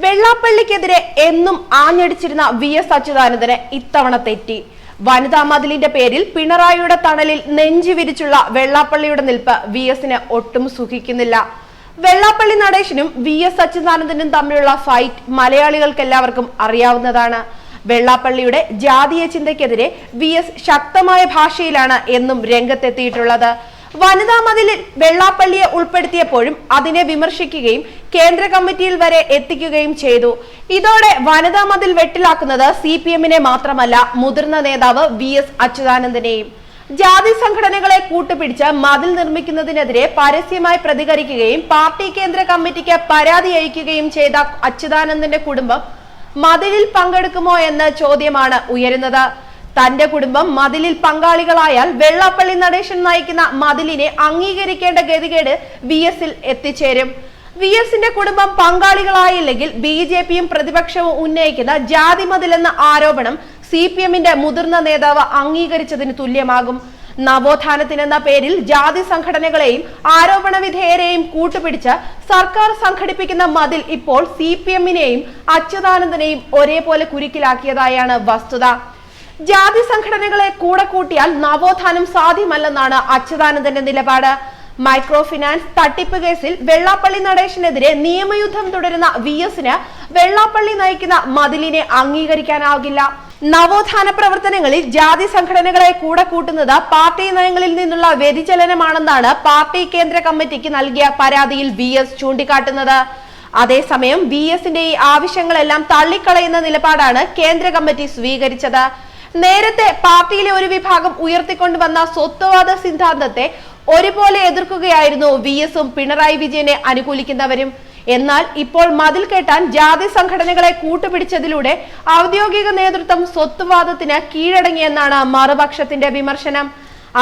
വെള്ളാപ്പള്ളിക്കെതിരെ എന്നും ആഞ്ഞടിച്ചിരുന്ന V S അച്യുതാനന്ദന് ഇത്തവണ തെറ്റി. വനിതാ മതിലിന്റെ പേരിൽ പിണറായിയുടെ തണലിൽ നെഞ്ചു വിരിച്ചുള്ള വെള്ളാപ്പള്ളിയുടെ നിൽപ്പ് വി എസിന് ഒട്ടും സുഖിക്കുന്നില്ല. വെള്ളാപ്പള്ളി നടേശനും വി എസ് അച്യുതാനന്ദനും തമ്മിലുള്ള ഫൈറ്റ് മലയാളികൾക്ക് എല്ലാവർക്കും അറിയാവുന്നതാണ്. വെള്ളാപ്പള്ളിയുടെ ജാതീയ ചിന്തയ്ക്കെതിരെ വി എസ് ശക്തമായ ഭാഷയിലാണ് എന്നും രംഗത്തെത്തിയിട്ടുള്ളത്. വനിതാ മതിലിൽ വെള്ളാപ്പള്ളിയെ ഉൾപ്പെടുത്തിയപ്പോഴും അതിനെ വിമർശിക്കുകയും കേന്ദ്ര കമ്മിറ്റിയിൽ വരെ എത്തിക്കുകയും ചെയ്തു. ഇതോടെ വനിതാ മതിൽ വെട്ടിലാക്കുന്നത് സി പി എമ്മിനെ മാത്രമല്ല മുതിർന്ന നേതാവ് വി എസ് അച്യുതാനന്ദനെയും. ജാതി സംഘടനകളെ കൂട്ടുപിടിച്ച് മതിൽ നിർമ്മിക്കുന്നതിനെതിരെ പരസ്യമായി പ്രതികരിക്കുകയും പാർട്ടി കേന്ദ്ര കമ്മിറ്റിക്ക് പരാതി അയക്കുകയും ചെയ്ത അച്യുതാനന്ദന്റെ കുടുംബം മതിലിൽ പങ്കെടുക്കുമോ എന്ന ചോദ്യമാണ് ഉയരുന്നത്. തന്റെ കുടുംബം മതിലിൽ പങ്കാളികളായാൽ വെള്ളാപ്പള്ളി നടേശൻ നയിക്കുന്ന മതിലിനെ അംഗീകരിക്കേണ്ട ഗതികേട് വി എസിൽ എത്തിച്ചേരും. വി എസിന്റെ കുടുംബം പങ്കാളികളായില്ലെങ്കിൽ ബി ജെ പിയും പ്രതിപക്ഷവും ഉന്നയിക്കുന്ന ജാതി മതിലെന്ന ആരോപണം സി പി എമ്മിന്റെ മുതിർന്ന നേതാവ് അംഗീകരിച്ചതിന് തുല്യമാകും. നവോത്ഥാനത്തിനെന്ന പേരിൽ ജാതി സംഘടനകളെയും ആരോപണ വിധേയരെയും കൂട്ടുപിടിച്ച് സർക്കാർ സംഘടിപ്പിക്കുന്ന മതിൽ ഇപ്പോൾ സി പി എമ്മിനെയും അച്യുതാനന്ദനെയും ഒരേപോലെ കുരുക്കിലാക്കിയതായാണ് വസ്തുത. ജാതി സംഘടനകളെ കൂടെ കൂട്ടിയാൽ നവോത്ഥാനം സാധ്യമല്ലെന്നാണ് അച്യുതാനന്ദന്റെ നിലപാട്. മൈക്രോ ഫിനാൻസ് തട്ടിപ്പ് കേസിൽ വെള്ളാപ്പള്ളി നടേശനെതിരെ നിയമയുദ്ധം തുടരുന്ന വി എസിന് വെള്ളാപ്പള്ളി നയിക്കുന്ന മതിലിനെ അംഗീകരിക്കാനാകില്ല. നവോത്ഥാന പ്രവർത്തനങ്ങളിൽ ജാതി സംഘടനകളെ കൂടെ കൂട്ടുന്നത് പാർട്ടി നയങ്ങളിൽ നിന്നുള്ള വ്യതിചലനമാണെന്നാണ് പാർട്ടി കേന്ദ്ര കമ്മിറ്റിക്ക് നൽകിയ പരാതിയിൽ വി എസ് ചൂണ്ടിക്കാട്ടുന്നത്. അതേസമയം വി എസിന്റെ ഈ ആവശ്യങ്ങളെല്ലാം തള്ളിക്കളയുന്ന നിലപാടാണ് കേന്ദ്ര കമ്മിറ്റി സ്വീകരിച്ചത്. നേരത്തെ പാർട്ടിയിലെ ഒരു വിഭാഗം ഉയർത്തിക്കൊണ്ടുവന്ന സ്വത്വവാദ സിദ്ധാന്തത്തെ ഒരുപോലെ എതിർക്കുകയായിരുന്നു വി എസും പിണറായി വിജയനെ അനുകൂലിക്കുന്നവരും. എന്നാൽ ഇപ്പോൾ മതിൽ കെട്ടാൻ ജാതി സംഘടനകളെ കൂട്ടുപിടിച്ചതിലൂടെ ഔദ്യോഗിക നേതൃത്വം സ്വത്വവാദത്തിന് കീഴടങ്ങിയെന്നാണ് മറുപക്ഷത്തിന്റെ വിമർശനം.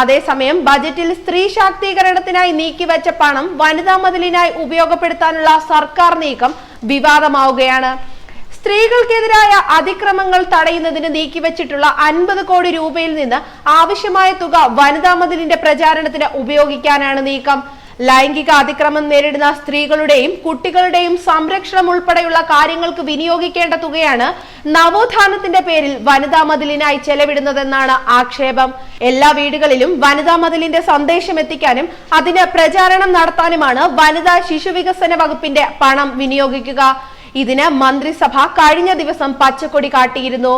അതേസമയം ബജറ്റിൽ സ്ത്രീ ശാക്തീകരണത്തിനായി നീക്കിവച്ച പണം വനിതാ മതിലിനായി ഉപയോഗപ്പെടുത്താനുള്ള സർക്കാർ നീക്കം വിവാദമാവുകയാണ്. സ്ത്രീകൾക്കെതിരായ അതിക്രമങ്ങൾ തടയുന്നതിന് നീക്കിവച്ചിട്ടുള്ള അൻപത് കോടി രൂപയിൽ നിന്ന് ആവശ്യമായ തുക വനിതാ മതിലിന്റെ പ്രചാരണത്തിന് ഉപയോഗിക്കാനാണ് നീക്കം. ലൈംഗിക അതിക്രമം നേരിടുന്ന സ്ത്രീകളുടെയും കുട്ടികളുടെയും സംരക്ഷണം ഉൾപ്പെടെയുള്ള കാര്യങ്ങൾക്ക് വിനിയോഗിക്കേണ്ട തുകയാണ് നവോത്ഥാനത്തിന്റെ പേരിൽ വനിതാ മതിലിനായി ചെലവിടുന്നതെന്നാണ് ആക്ഷേപം. എല്ലാ വീടുകളിലും വനിതാ മതിലിന്റെ സന്ദേശം എത്തിക്കാനും അതിന് പ്രചാരണം നടത്താനുമാണ് വനിതാ ശിശുവികസന വകുപ്പിന്റെ പണം വിനിയോഗിക്കുക. ഇതിന് മന്ത്രിസഭ കഴിഞ്ഞ ദിവസം പച്ചക്കൊടി കാട്ടിയിരുന്നു.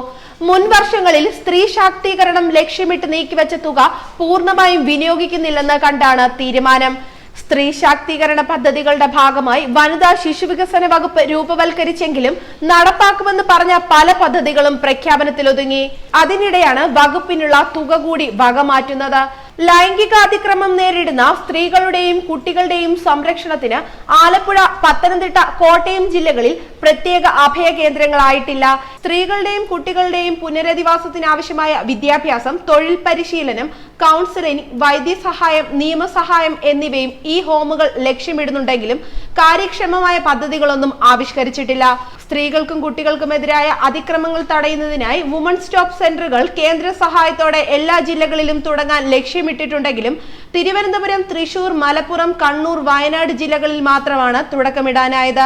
മുൻ വർഷങ്ങളിൽ സ്ത്രീ ശാക്തീകരണം ലക്ഷ്യമിട്ട് നീക്കിവെച്ച തുക പൂർണമായും വിനിയോഗിക്കുന്നില്ലെന്ന് കണ്ടാണ് തീരുമാനം. സ്ത്രീ ശാക്തീകരണ പദ്ധതികളുടെ ഭാഗമായി വനിതാ ശിശുവികസന വകുപ്പ് രൂപവൽക്കരിച്ചെങ്കിലും നടപ്പാക്കുമെന്ന് പറഞ്ഞ പല പദ്ധതികളും പ്രഖ്യാപനത്തിലൊതുങ്ങി. അതിനിടെയാണ് വകുപ്പിനുള്ള തുക കൂടി വകമാറ്റുന്നത്. ലൈംഗിക അതിക്രമം നേരിടുന്ന സ്ത്രീകളുടെയും കുട്ടികളുടെയും സംരക്ഷണത്തിന് ആലപ്പുഴ പത്തനംതിട്ട കോട്ടയം ജില്ലകളിൽ പ്രത്യേക അഭയ കേന്ദ്രങ്ങളായിട്ടില്ല. സ്ത്രീകളുടെയും കുട്ടികളുടെയും പുനരധിവാസത്തിനാവശ്യമായ വിദ്യാഭ്യാസം തൊഴിൽ പരിശീലനം കൗൺസിലിംഗ് വൈദ്യസഹായം നിയമസഹായം എന്നിവയും ഈ ഹോമുകൾ ലക്ഷ്യമിടുന്നുണ്ടെങ്കിലും കാര്യക്ഷമമായ പദ്ധതികളൊന്നും ആവിഷ്കരിച്ചിട്ടില്ല. സ്ത്രീകൾക്കും കുട്ടികൾക്കുമെതിരായ അതിക്രമങ്ങൾ തടയുന്നതിനായി വുമൺ സ്റ്റോപ്പ് സെന്ററുകൾ കേന്ദ്ര സഹായത്തോടെ എല്ലാ ജില്ലകളിലും തുടങ്ങാൻ ലക്ഷ്യമിട്ടിട്ടുണ്ടെങ്കിലും തിരുവനന്തപുരം തൃശൂർ മലപ്പുറം കണ്ണൂർ വയനാട് ജില്ലകളിൽ മാത്രമാണ് തുടക്കമിടാനായത്.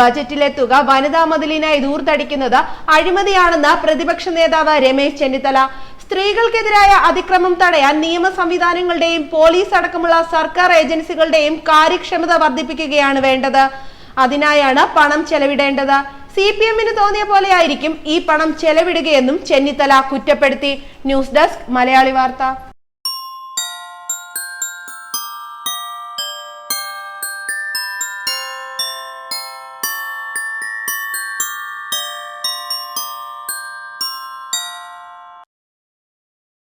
ബജറ്റിലെ തുക വനിതാ മതിലിനായി ദൂർത്തടിക്കുന്നത് അഴിമതിയാണെന്ന് പ്രതിപക്ഷ നേതാവ് രമേശ് ചെന്നിത്തല. സ്ത്രീകൾക്കെതിരായ അതിക്രമം തടയാൻ നിയമ സംവിധാനങ്ങളുടെയും പോലീസ് അടക്കമുള്ള സർക്കാർ ഏജൻസികളുടെയും കാര്യക്ഷമത വർദ്ധിപ്പിക്കുകയാണ് വേണ്ടത്. അതിനായാണ് പണം ചെലവിടേണ്ടത്. സി പി എമ്മിന് തോന്നിയ പോലെയായിരിക്കും ഈ പണം ചെലവിടുകയെന്നും ചെന്നിത്തല കുറ്റപ്പെടുത്തി. ന്യൂസ് ഡെസ്ക് മലയാളി വാർത്ത.